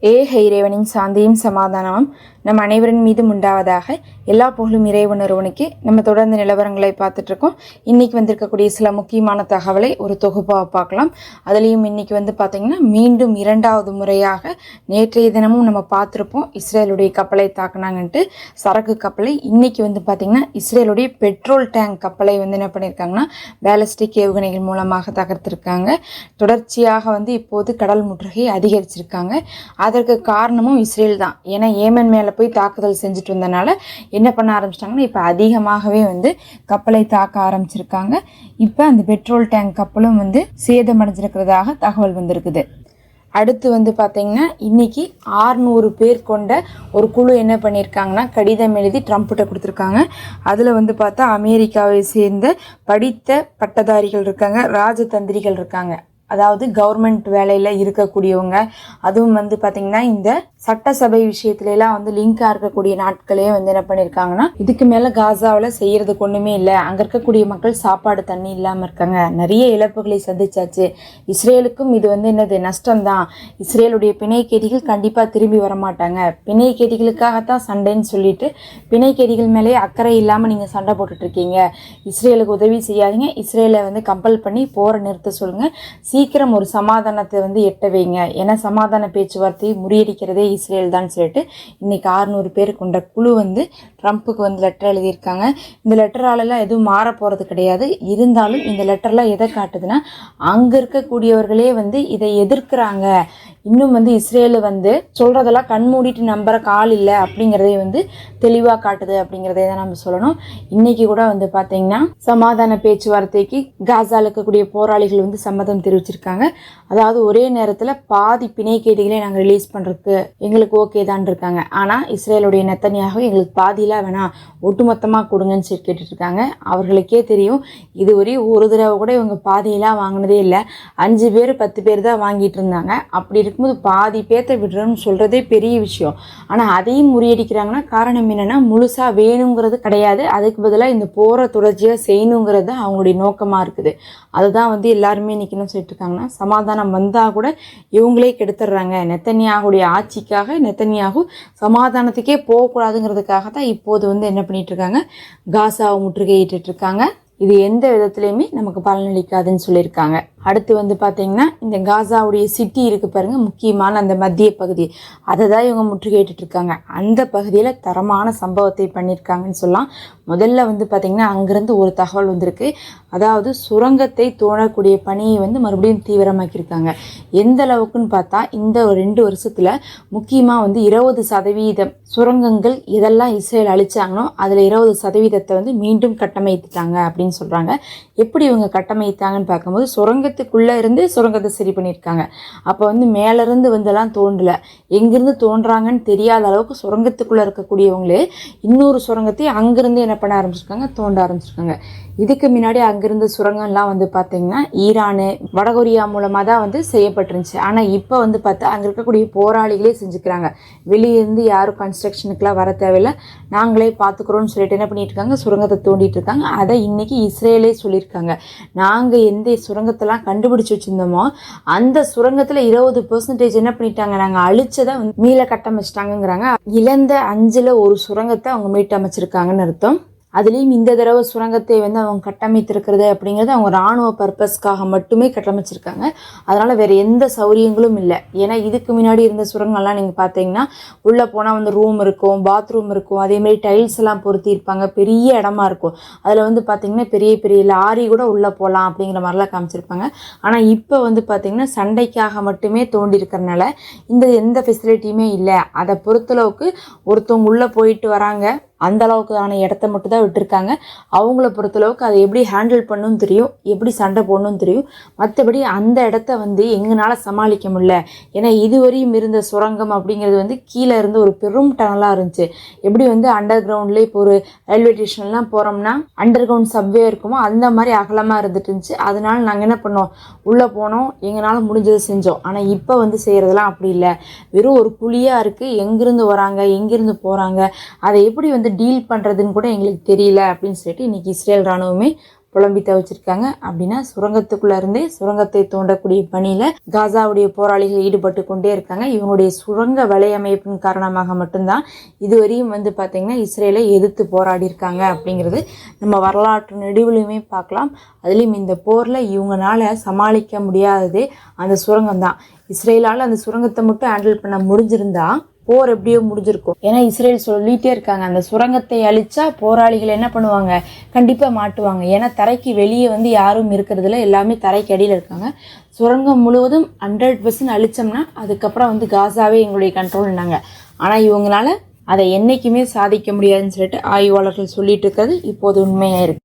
ஏக இறைவனின் சாந்தியும் சமாதானமும். நம் அனைவரின் மீதும் உண்டாவதாக எல்லா புகழும் இறைவன் ஒருவனுக்கு. நம்ம தொடர்ந்து நிலவரங்களை பார்த்துட்டு இருக்கோம் இன்னைக்கு வந்திருக்கக்கூடிய சில முக்கியமான தகவலை ஒரு தொகுப்பாக பார்க்கலாம். அதுலேயும் இன்னைக்கு வந்து பார்த்தீங்கன்னா மீண்டும் இரண்டாவது முறையாக நேற்றைய தினமும் நம்ம பார்த்துருப்போம். இஸ்ரேலுடைய கப்பலை தாக்குனாங்கன்ட்டு சரக்கு கப்பலை. இன்னைக்கு வந்து பார்த்தீங்கன்னா இஸ்ரேலுடைய பெட்ரோல் டேங்க் கப்பலை வந்து என்ன பண்ணியிருக்காங்கன்னா பேலஸ்டிக் ஏவுகணைகள் மூலமாக தகர்த்திருக்காங்க. தொடர்ச்சியாக வந்து இப்போது கடல் முற்றுகை அதிகரிச்சிருக்காங்க. அதற்கு காரணமும் இஸ்ரேல் தான். ஏன்னா ஏமன் மேலே போய் தாக்குதல் செஞ்சுட்டு வந்தனால என்ன பண்ண ஆரம்பிச்சிட்டாங்கன்னா இப்போ அதிகமாகவே வந்து கப்பலை தாக்க ஆரம்பிச்சிருக்காங்க. இப்போ அந்த பெட்ரோல் டேங்க் கப்பலும் வந்து சேதமடைஞ்சிருக்கிறதாக தகவல் வந்திருக்குது. அடுத்து வந்து பார்த்தீங்கன்னா இன்னைக்கு ஆறுநூறு பேர் கொண்ட ஒரு குழு என்ன பண்ணியிருக்காங்கன்னா கடிதம் எழுதி ட்ரம்ப்கிட்ட கொடுத்துருக்காங்க. அதில் வந்து பார்த்தா அமெரிக்காவை சேர்ந்த படித்த பட்டதாரிகள் இருக்காங்க ராஜதந்திரிகள் இருக்காங்க. அதாவது கவர்மெண்ட் வேலையில் இருக்கக்கூடியவங்க. அதுவும் வந்து பார்த்திங்கன்னா இந்த சட்டசபை விஷயத்துல எல்லாம் வந்து லிங்காக இருக்கக்கூடிய நாட்களே வந்து என்ன பண்ணியிருக்காங்கன்னா இதுக்கு மேலே காசாவில் செய்யறதுக்கு ஒன்றுமே இல்லை. அங்கே இருக்கக்கூடிய மக்கள் சாப்பாடு தண்ணி இல்லாமல் இருக்காங்க. நிறைய இழப்புகளை சந்திச்சாச்சு. இஸ்ரேலுக்கும் இது வந்து என்னது நஷ்டம்தான். இஸ்ரேலுடைய பிணைக்கேதிகள் கண்டிப்பாக திரும்பி வர மாட்டாங்க பிணைக்கேதிகளுக்காகத்தான் சண்டைன்னு சொல்லிட்டு பிணைக்கேதிகள் மேலே அக்கறை இல்லாமல் நீங்கள் சண்டை போட்டுட்டு இருக்கீங்க இஸ்ரேலுக்கு உதவி செய்யாதீங்க. இஸ்ரேலை வந்து கம்பல் பண்ணி போரை நிறுத்த சொல்லுங்கள் சீக்கிரம் ஒரு சமாதானத்தை வந்து எட்ட வைங்க. ஏன்னா சமாதான பேச்சுவார்த்தையை முறியடிக்கிறதே இஸ்ரேல் தான் சொல்லிட்டு இன்னைக்கு ஆறுநூறு பேர் கொண்ட குழு வந்து ட்ரம்ப்புக்கு வந்து லெட்டர் எழுதியிருக்காங்க. இந்த லெட்டராலெல்லாம் எதுவும் மாற போகிறது கிடையாது. இருந்தாலும் இந்த லெட்டர்லாம் எதை காட்டுதுன்னா அங்கே இருக்கக்கூடியவர்களே வந்து இதை எதிர்க்கிறாங்க. இன்னும் வந்து இஸ்ரேல் வந்து சொல்கிறதெல்லாம் கண் மூடிட்டு நம்புற கால் இல்லை அப்படிங்கிறதே வந்து தெளிவாக காட்டுது அப்படிங்கிறதே தான் நம்ம சொல்லணும். இன்னைக்கு கூட வந்து பார்த்தீங்கன்னா சமாதான பேச்சுவார்த்தைக்கு காசால இருக்கக்கூடிய போராளிகள் வந்து சம்மதம் தெரிவிச்சிருக்காங்க. அதாவது ஒரே நேரத்தில் பாதி பிணைக்கேடுகளை நாங்கள் ரிலீஸ் பண்ணுறதுக்கு எங்களுக்கு ஓகே தான் இருக்காங்க. ஆனால் இஸ்ரேலுடைய நெத்தனியாக எங்களுக்கு பாதியெலாம் வேணாம் ஒட்டுமொத்தமாக கொடுங்கன்னு சொல்லி கேட்டுட்ருக்காங்க. அவர்களுக்கே தெரியும் இதுவரை ஒரு தடவை கூட இவங்க பாதியெல்லாம் வாங்கினதே இல்லை. அஞ்சு பேர் பத்து பேர் தான் வாங்கிட்டு இருந்தாங்க அப்படி இருக்கும்போது பாதி பேர்த்த விடுறோம்னு சொல்கிறதே பெரிய விஷயம். ஆனால் அதையும் முறியடிக்கிறாங்கன்னா காரணம் என்னென்னா முழுசாக வேணுங்கிறது கிடையாது. அதுக்கு பதிலாக இந்த போரை தொடர்ச்சியாக செய்யணுங்கிறது தான் அவங்களுடைய நோக்கமாக இருக்குது. அதுதான் வந்து எல்லாருமே இன்னைக்கு என்ன சொல்லிட்டு இருக்காங்கன்னா சமாதானம் வந்தால் கூட இவங்களே கெடுத்துடுறாங்க. நெத்தனியாகுடைய ஆட்சிக்காக நெத்தனியாகு சமாதானத்துக்கே போகக்கூடாதுங்கிறதுக்காக தான் இப்போது வந்து என்ன பண்ணிட்டு இருக்காங்க காசாவை முற்றுகையிட்டு இருக்காங்க இது எந்த விதத்துலையுமே நமக்கு பலனளிக்காதுன்னு சொல்லியிருக்காங்க. அடுத்து வந்து பார்த்தீங்கன்னா இந்த காசாவுடைய சிட்டி இருக்குது பாருங்கள் முக்கியமான அந்த மத்திய பகுதி. அதை தான் இவங்க முற்றுகையிட்டுருக்காங்க அந்த பகுதியில் தரமான சம்பவத்தை பண்ணியிருக்காங்கன்னு சொல்லலாம். முதல்ல வந்து பார்த்திங்கன்னா அங்கேருந்து ஒரு தகவல் வந்திருக்கு. அதாவது சுரங்கத்தை தோணக்கூடிய பணியை வந்து மறுபடியும் தீவிரமாக்கியிருக்காங்க. எந்த அளவுக்குன்னு பார்த்தா இந்த ஒரு ரெண்டு வருஷத்தில் முக்கியமாக வந்து இருபது சதவீதம் சுரங்கங்கள் இதெல்லாம் இஸ்ரேல் அழிச்சாங்களோ அதில் இருபது சதவீதத்தை வந்து மீண்டும் கட்டமைத்துட்டாங்க அப்படின்னு சொல்கிறாங்க எப்படி இவங்க கட்டமைத்தாங்கன்னு பார்க்கும்போது நிலத்துக்குள்ளே இருந்து சுரங்கத்தை சரி பண்ணியிருக்காங்க. அப்போ வந்து மேலேருந்து வந்தெல்லாம் தோன்றல எங்கேருந்து தோன்றாங்கன்னு தெரியாத அளவுக்கு சுரங்கத்துக்குள்ளே இருக்கக்கூடியவங்களே இன்னொரு சுரங்கத்தை அங்கேருந்து என்ன பண்ண ஆரம்பிச்சிருக்காங்க? தோண்ட ஆரம்பிச்சிருக்காங்க. இதுக்கு முன்னாடி அங்கேருந்து சுரங்கம்லாம் வந்து பார்த்திங்கன்னா ஈரானு வடகொரியா மூலமாக தான் வந்து செய்யப்பட்டிருந்துச்சு. ஆனால் இப்போ வந்து பார்த்தா அங்கே இருக்கக்கூடிய போராளிகளே செஞ்சுக்கிறாங்க. வெளியிருந்து யாரும் கன்ஸ்ட்ரக்ஷனுக்குலாம் வர தேவையில்லை. நாங்களே பார்த்துக்குறோன்னு சொல்லிட்டு என்ன பண்ணிட்டு இருக்காங்க? சுரங்கத்தை தோண்டிட்டு இருக்காங்க. அதை இன்னைக்கு இஸ்ரேலே சொல்லியிருக்காங்க. நாங்கள் எந்த சுரங்கத்தெல்லாம் கண்டுபிடிச்சு வச்சுருந்தோமோ அந்த சுரங்கத்தில் இருபது பெர்சன்டேஜ் என்ன பண்ணிட்டாங்க நாங்கள் அழிச்சதை வந்து மீள கட்டமைச்சிட்டாங்கங்கிறாங்க. இழந்த அஞ்சில் ஒரு சுரங்கத்தை அவங்க மீட்டமைச்சிருக்காங்கன்னு அர்த்தம். அதுலேயும் இந்த தடவை சுரங்கத்தை வந்து அவங்க கட்டமைத்திருக்கிறது அப்படிங்கிறது அவங்க ராணுவ பர்பஸ்க்காக மட்டுமே கட்டமைச்சிருக்காங்க. அதனால் வேறு எந்த சௌரியங்களும் இல்லை. ஏன்னா இதுக்கு முன்னாடி இருந்த சுரங்கம்லாம் நீங்கள் பார்த்தீங்கன்னா உள்ளே போனால் வந்து ரூம் இருக்கும் பாத்ரூம் இருக்கும். அதேமாதிரி டைல்ஸ் எல்லாம் பொருத்தி இருப்பாங்க. பெரிய இடமா இருக்கும். அதில் வந்து பார்த்தீங்கன்னா பெரிய பெரிய லாரி கூட உள்ளே போகலாம் அப்படிங்கிற மாதிரிலாம் காமிச்சிருப்பாங்க. ஆனால் இப்போ வந்து பார்த்திங்கன்னா சண்டைக்காக மட்டுமே தோண்டி இருக்கிறனால இந்த எந்த ஃபெசிலிட்டியுமே இல்லை. அதை பொறுத்தளவுக்கு ஒருத்தவங்க உள்ளே போயிட்டு வராங்க. அந்த அளவுக்கான இடத்த மட்டும் தான் விட்டுருக்காங்க. அவங்கள பொறுத்தளவுக்கு அதை எப்படி ஹேண்டில் பண்ணணும்னு தெரியும் எப்படி சண்டை போடணும்னு தெரியும். மற்றபடி அந்த இடத்த வந்து எங்களால் சமாளிக்க முடியல. ஏன்னா இதுவரையும் இருந்த சுரங்கம் அப்படிங்கிறது வந்து கீழே இருந்து ஒரு பெரும் டனலாக இருந்துச்சு. எப்படி வந்து அண்டர் கிரவுண்ட்லேயே இப்போ ஒரு ரயில்வே ஸ்டேஷன்லாம் போகிறோம்னா அண்டர் கிரவுண்ட் சப்வே இருக்குமோ அந்த மாதிரி அகலமாக இருந்துட்டு இருந்துச்சு. அதனால நாங்கள் என்ன பண்ணோம்? உள்ளே போனோம். எங்களால் முடிஞ்சதை செஞ்சோம். ஆனால் இப்போ வந்து செய்கிறதெல்லாம் அப்படி இல்லை. வெறும் ஒரு குழியாக இருக்குது எங்கேருந்து வராங்க? எங்கேருந்து போகிறாங்க அதை எப்படி வந்து டீல் பண்ணுறதுன்னு கூட எங்களுக்கு தெரியல அப்படின்னு சொல்லிட்டு இன்றைக்கி இஸ்ரேல் ராணுவமே புலம்பி தவிச்சிருக்காங்க. அப்படின்னா சுரங்கத்துக்குள்ளே இருந்தே சுரங்கத்தை தோண்டக்கூடிய பணியில் காசாவுடைய போராளிகள் ஈடுபட்டு கொண்டே இருக்காங்க. இவங்களுடைய சுரங்க வலையமைப்பின் காரணமாக மட்டும்தான் இதுவரையும் வந்து பார்த்திங்கன்னா இஸ்ரேலை எதிர்த்து போராடி இருக்காங்க அப்படிங்கிறது நம்ம வரலாற்று நெடுவிலையுமே பார்க்கலாம். அதுலேயும் இந்த போரில் இவங்களால சமாளிக்க முடியாததே அந்த சுரங்கம் தான் இஸ்ரேலால் அந்த சுரங்கத்தை மட்டும் ஹேண்டில் பண்ண முடிஞ்சிருந்தா போர் எப்படியோ முடிஞ்சிருக்கும். ஏன்னா இஸ்ரேல் சொல்லிட்டே இருக்காங்க. அந்த சுரங்கத்தை அழிச்சா போராளிகள் என்ன பண்ணுவாங்க? கண்டிப்பாக மாட்டுவாங்க. ஏன்னா தரைக்கு வெளியே வந்து யாரும் இருக்கிறதுல எல்லாமே தரைக்கு அடியில் இருக்காங்க. சுரங்கம் முழுவதும் ஹண்ட்ரட் பர்சன்ட் அழிச்சோம்னா அதுக்கப்புறம் வந்து காசாவே எங்களுடைய கண்ட்ரோல்னாங்க ஆனால் இவங்களால அதை என்னைக்குமே சாதிக்க முடியாதுன்னு சொல்லிட்டு ஆய்வாளர்கள் சொல்லிட்டு இருக்கிறது இப்போது உண்மையாக இருக்கு.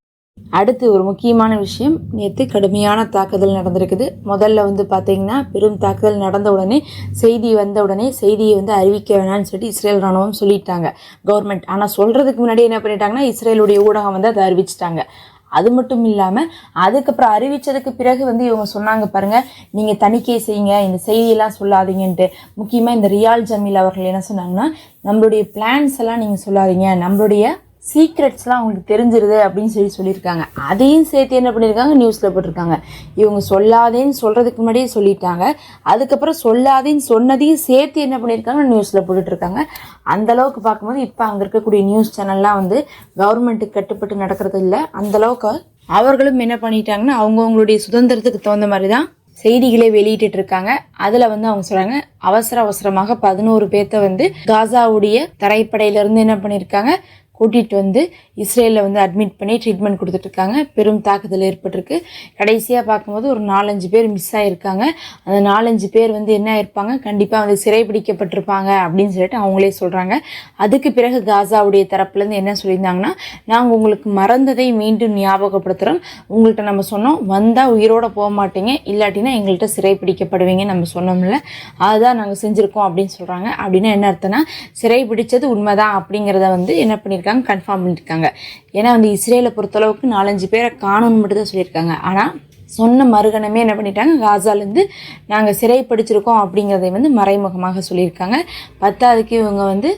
அடுத்து ஒரு முக்கியமான விஷயம். நேற்று கடுமையான தாக்குதல் நடந்திருக்குது. முதல்ல வந்து பார்த்தீங்கன்னா பெரும் தாக்குதல் நடந்த உடனே செய்தி வந்த உடனே செய்தியை வந்து அறிவிக்க வேணாம்னு சொல்லிட்டு இஸ்ரேல் ராணுவம் சொல்லிட்டாங்க. கவர்மெண்ட் ஆனால் சொல்கிறதுக்கு முன்னாடி என்ன பண்ணிட்டாங்கன்னா இஸ்ரேலுடைய ஊடகம் வந்து அதை அறிவிச்சிட்டாங்க. அது மட்டும் இல்லாமல் அதுக்கப்புறம் அறிவித்ததுக்கு பிறகு வந்து இவங்க சொன்னாங்க பாருங்க நீங்கள் தணிக்கை செய்யுங்க இந்த செய்தியெல்லாம் சொல்லாதீங்கன்ட்டு. முக்கியமாக இந்த ரியால் ஜமீல் அவர்கள் என்ன சொன்னாங்கன்னா நம்மளுடைய பிளான்ஸ் எல்லாம் நீங்கள் சொல்லாதீங்க. நம்மளுடைய சீக்ரெட்ஸ்லாம் அவங்களுக்கு தெரிஞ்சிருது அப்படின்னு சொல்லி சொல்லியிருக்காங்க. அதையும் சேர்த்து என்ன பண்ணியிருக்காங்க? நியூஸில் போட்டிருக்காங்க. இவங்க சொல்லாதேன்னு சொல்கிறதுக்கு முன்னாடியே சொல்லிட்டாங்க. அதுக்கப்புறம் சொல்லாதேன்னு சொன்னதையும் சேர்த்து என்ன பண்ணியிருக்காங்க? நியூஸில் போட்டுட்ருக்காங்க. அந்த அளவுக்கு பார்க்கும்போது இப்போ அங்கே இருக்கக்கூடிய நியூஸ் சேனல்லாம் வந்து கவர்மெண்ட்டுக்கு கட்டுப்பட்டு நடக்கிறது இல்லை. அந்தளவுக்கு அவர்களும் என்ன பண்ணிட்டாங்கன்னா அவங்கவுங்களுடைய சுதந்திரத்துக்கு தகுந்த மாதிரி தான் செய்திகளை வெளியிட்டு இருக்காங்க அதுல வந்து அவங்க சொல்றாங்க அவசர அவசரமாக பதினோரு பேர்த்த வந்து காசாவுடைய தரைப்படையிலேருந்து என்ன பண்ணியிருக்காங்க? கூட்டிகிட்டு வந்து இஸ்ரேலில் வந்து அட்மிட் பண்ணி ட்ரீட்மெண்ட் கொடுத்துட்ருக்காங்க. பெரும் தாக்குதல் ஏற்பட்டிருக்கு. கடைசியாக பார்க்கும்போது ஒரு நாலஞ்சு பேர் மிஸ் ஆகியிருக்காங்க அந்த நாலஞ்சு பேர் வந்து என்ன ஆயிருப்பாங்க? கண்டிப்பாக வந்து சிறைபிடிக்கப்பட்டிருப்பாங்க அப்படின்னு சொல்லிட்டு அவங்களே சொல்கிறாங்க அதுக்கு பிறகு காசாவுடைய தரப்புலேருந்து என்ன சொல்லியிருந்தாங்கன்னா நாங்கள் உங்களுக்கு மறந்ததை மீண்டும் ஞாபகப்படுத்துகிறோம் உங்கள்கிட்ட நம்ம சொன்னோம் வந்தால் உயிரோட போக மாட்டீங்க. இல்லாட்டினா எங்கள்கிட்ட சிறைப்பிடிக்கப்படுவீங்க நம்ம சொன்னோம்ல. அதுதான் நாங்கள் செஞ்சுருக்கோம் அப்படின்னு சொல்கிறாங்க அப்படின்னா என்ன அர்த்தம்னா சிறை பிடிச்சது உண்மைதான் அப்படிங்கிறத வந்து என்ன பண்ணியிருக்காங்க கன்ஃபார்ம் பண்ணியிருக்காங்க ஏன்னா வந்து இஸ்ரேலை பொறுத்தளவுக்கு நாலஞ்சு பேரை காணும்னு மட்டும் தான் சொல்லியிருக்காங்க. ஆனால் சொன்ன மறுகணமே என்ன பண்ணிட்டாங்க? காசாலேருந்து நாங்கள் சிறைப்பிடிச்சிருக்கோம் அப்படிங்கிறதை வந்து மறைமுகமாக சொல்லியிருக்காங்க. பத்தாவதுக்கு இவங்க வந்து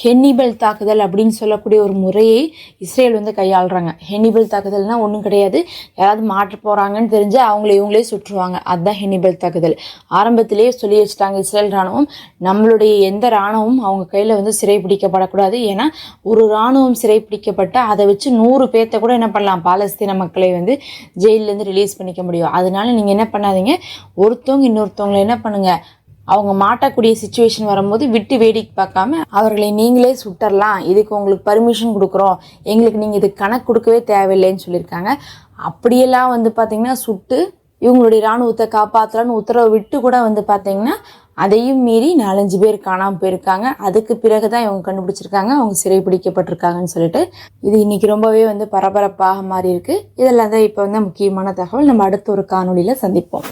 ஹென்னிபல் தாக்குதல் அப்படின்னு சொல்லக்கூடிய ஒரு முறையை இஸ்ரேல் வந்து கையாளுறாங்க. ஹென்னிபல் தாக்குதல்னால் ஒன்றும் கிடையாது. யாராவது மாற்ற போகிறாங்கன்னு தெரிஞ்சு அவங்கள இவங்களே சுற்றுவாங்க. அதுதான் ஹென்னிபல் தாக்குதல். ஆரம்பத்திலேயே சொல்லி வச்சுட்டாங்க இஸ்ரேல் ராணுவம். நம்மளுடைய எந்த ராணுவம் அவங்க கையில் வந்து சிறைப்பிடிக்கப்படக்கூடாது ஏன்னா ஒரு ராணுவம் சிறைப்பிடிக்கப்பட்டால் அதை வச்சு நூறு பேர்த்த கூட என்ன பண்ணலாம்? பாலஸ்தீன மக்களை வந்து ஜெயிலேருந்து ரிலீஸ் பண்ணிக்க முடியும். அதனால நீங்கள் என்ன பண்ணாதீங்க. ஒருத்தவங்க இன்னொருத்தவங்களை என்ன பண்ணுங்கள் அவங்க மாட்டக்கூடிய சுச்சுவேஷன் வரும்போது விட்டு வேடிக்கை பார்க்காம அவர்களை நீங்களே சுட்டரலாம். இதுக்கு உங்களுக்கு பர்மிஷன் கொடுக்குறோம். எங்களுக்கு நீங்கள் இதுக்கு கணக்கு கொடுக்கவே தேவையில்லைன்னு சொல்லியிருக்காங்க. அப்படியெல்லாம் வந்து பார்த்திங்கன்னா சுட்டு இவங்களுடைய இராணுவத்தை காப்பாற்றலான்னு உத்தரவு விட்டு கூட வந்து பார்த்தீங்கன்னா அதையும் மீறி நாலஞ்சு பேர் காணாமல் போயிருக்காங்க. அதுக்கு பிறகு தான் இவங்க கண்டுபிடிச்சிருக்காங்க. அவங்க சிறைப்பிடிக்கப்பட்டிருக்காங்கன்னு சொல்லிட்டு இது இன்னைக்கு ரொம்பவே வந்து பரபரப்பாக மாறி இருக்கு இதெல்லாம் தான் இப்போ வந்து முக்கியமான தகவல். நம்ம அடுத்த ஒரு காணொலியில் சந்திப்போம்.